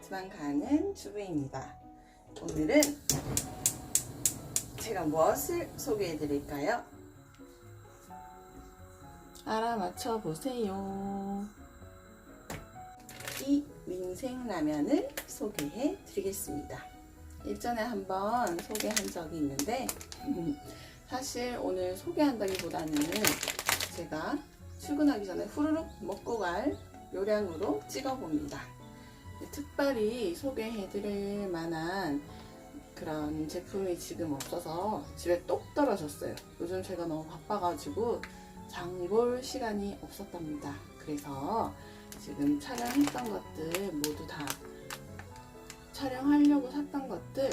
아파트만 가는 주부입니다. 오늘은 제가 무엇을 소개해 드릴까요? 알아맞혀 보세요. 이 민생라면을 소개해 드리겠습니다. 일전에 한번 소개한 적이 있는데, 사실 오늘 소개한다기보다는 제가 출근하기 전에 후루룩 먹고 갈 요량으로 찍어 봅니다. 특별히 소개해드릴 만한 그런 제품이 지금 없어서 집에 똑 떨어졌어요. 요즘 제가 너무 바빠가지고 장볼 시간이 없었답니다. 그래서 지금 촬영했던 것들 모두 다 촬영하려고 샀던 것들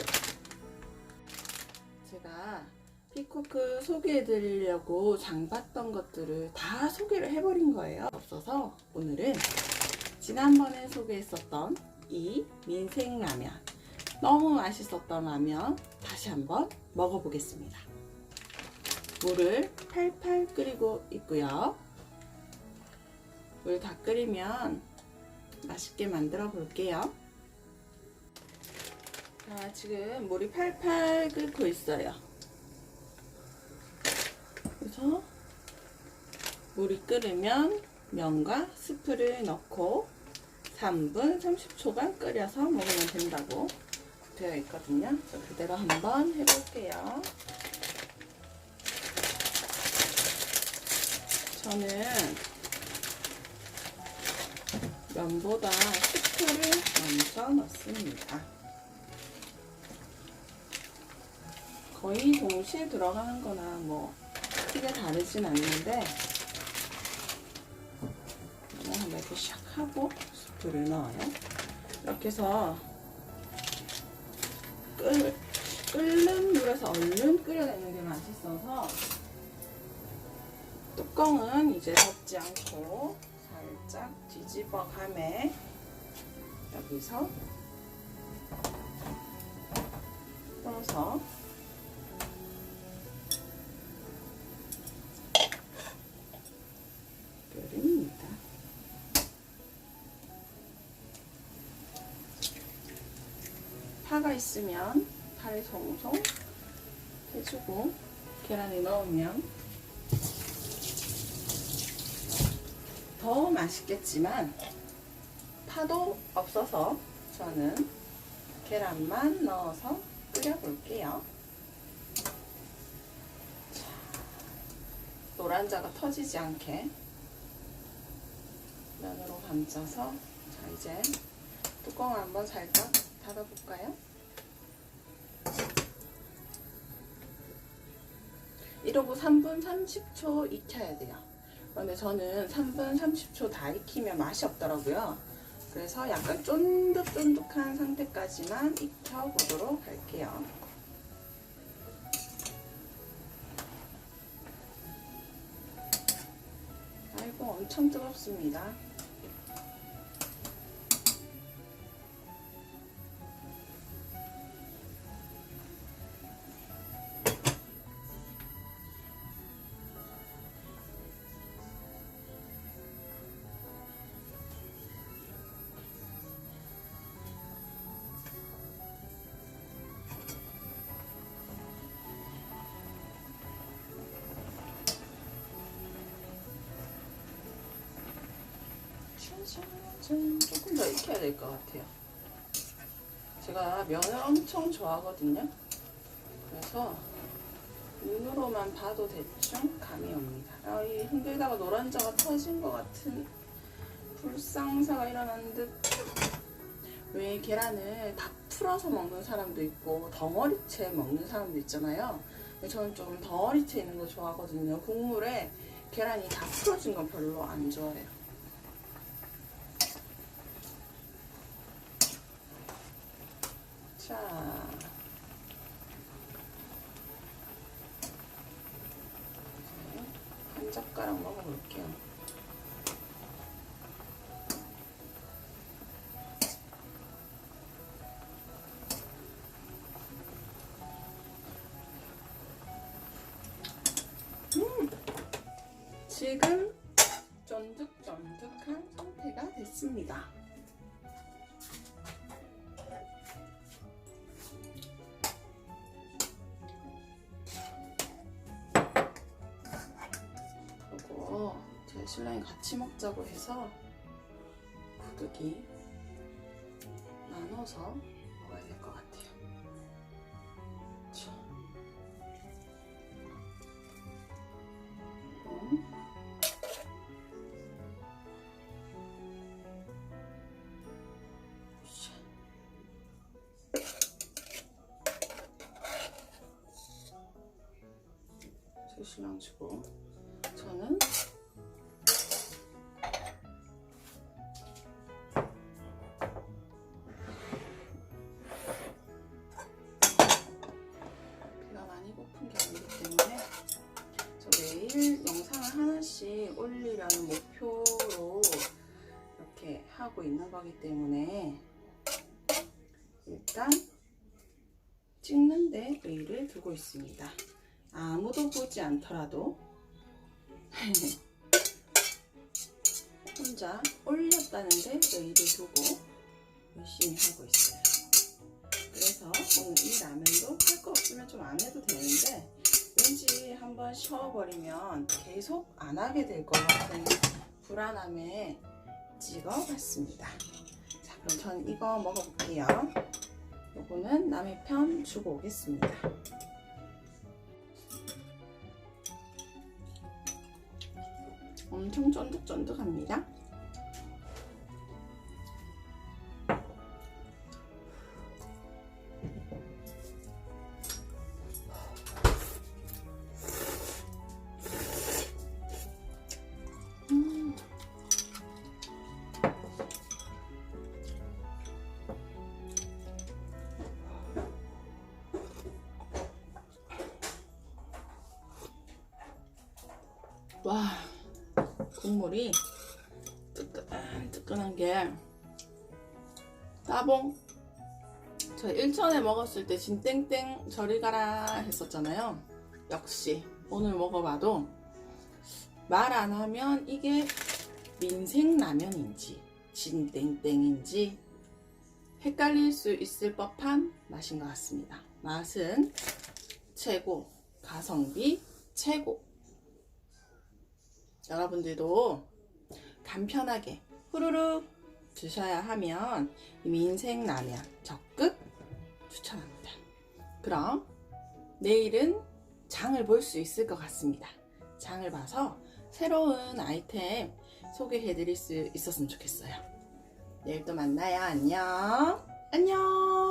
제가 피코크 소개해드리려고 장 봤던 것들을 다 소개를 해버린 거예요. 없어서 오늘은 지난번에 소개했었던 이 민생라면 너무 맛있었던 라면 다시 한번 먹어보겠습니다. 물을 팔팔 끓이고 있고요. 물 다 끓이면 맛있게 만들어 볼게요. 자, 지금 물이 팔팔 끓고 있어요. 그래서 물이 끓으면 면과 스프를 넣고 3분 30초간 끓여서 먹으면 된다고 되어 있거든요. 자, 그대로 한번 해볼게요. 저는 면보다 스프를 먼저 넣습니다. 거의 동시에 들어가는 거나 뭐 크게 다르진 않는데 이렇게 샥 하고 스프를 넣어요. 이렇게 해서 끓, 끓는 물에서 얼른 끓여내는 게 맛있어서 뚜껑은 이제 덮지 않고 살짝 뒤집어 감에 여기서 떠서 파가 있으면 파를 송송 해주고 계란을 넣으면 더 맛있겠지만 파도 없어서 저는 계란만 넣어서 끓여볼게요. 자, 노란자가 터지지 않게 면으로 감싸서 자 이제 뚜껑을 한번 살짝 닫아볼까요? 이러고 3분 30초 익혀야 돼요. 그런데 저는 3분 30초 다 익히면 맛이 없더라고요. 그래서 약간 쫀득쫀득한 상태까지만 익혀보도록 할게요. 아이고 엄청 뜨겁습니다. 조금 더 익혀야 될 것 같아요. 제가 면을 엄청 좋아하거든요. 그래서 눈으로만 봐도 대충 감이 옵니다. 아, 이 흔들다가 노란자가 터진 것 같은 불상사가 일어난 듯. 왜 계란을 다 풀어서 먹는 사람도 있고 덩어리채 먹는 사람도 있잖아요. 저는 좀 덩어리채 있는 거 좋아하거든요. 국물에 계란이 다 풀어진 건 별로 안 좋아해요. 자. 한 젓가락 먹어볼게요. 음! 지금 신랑이 같이 먹자고 해서 부득이 나눠서 먹어야 될 것 같아요. 신랑 주고 저는 많이 고픈 게 아니기 때문에 저 매일 영상을 하나씩 올리려는 목표로 이렇게 하고 있는 거기 때문에 일단 찍는데 의의를 두고 있습니다. 아무도 보지 않더라도 혼자 올렸다는데 의의를 두고 열심히 하고 있어요. 오늘 이 라면도 할 거 없으면 좀 안 해도 되는데 왠지 한번 쉬어버리면 계속 안 하게 될 것 같은 불안함에 찍어봤습니다. 자 그럼 전 이거 먹어볼게요. 요거는 남의 편 주고 오겠습니다. 엄청 쫀득쫀득합니다. 와 국물이 뜨끈 뜨끈한 게 따봉. 저 일전에 먹었을 때 진땡땡 저리 가라 했었잖아요. 역시 오늘 먹어봐도 말 안 하면 이게 민생라면인지 진땡땡인지 헷갈릴 수 있을 법한 맛인 것 같습니다. 맛은 최고 가성비 최고 여러분들도 간편하게 후루룩 드셔야 하면 이 민생 라면 적극 추천합니다. 그럼 내일은 장을 볼 수 있을 것 같습니다. 장을 봐서 새로운 아이템 소개해 드릴 수 있었으면 좋겠어요. 내일 또 만나요. 안녕. 안녕.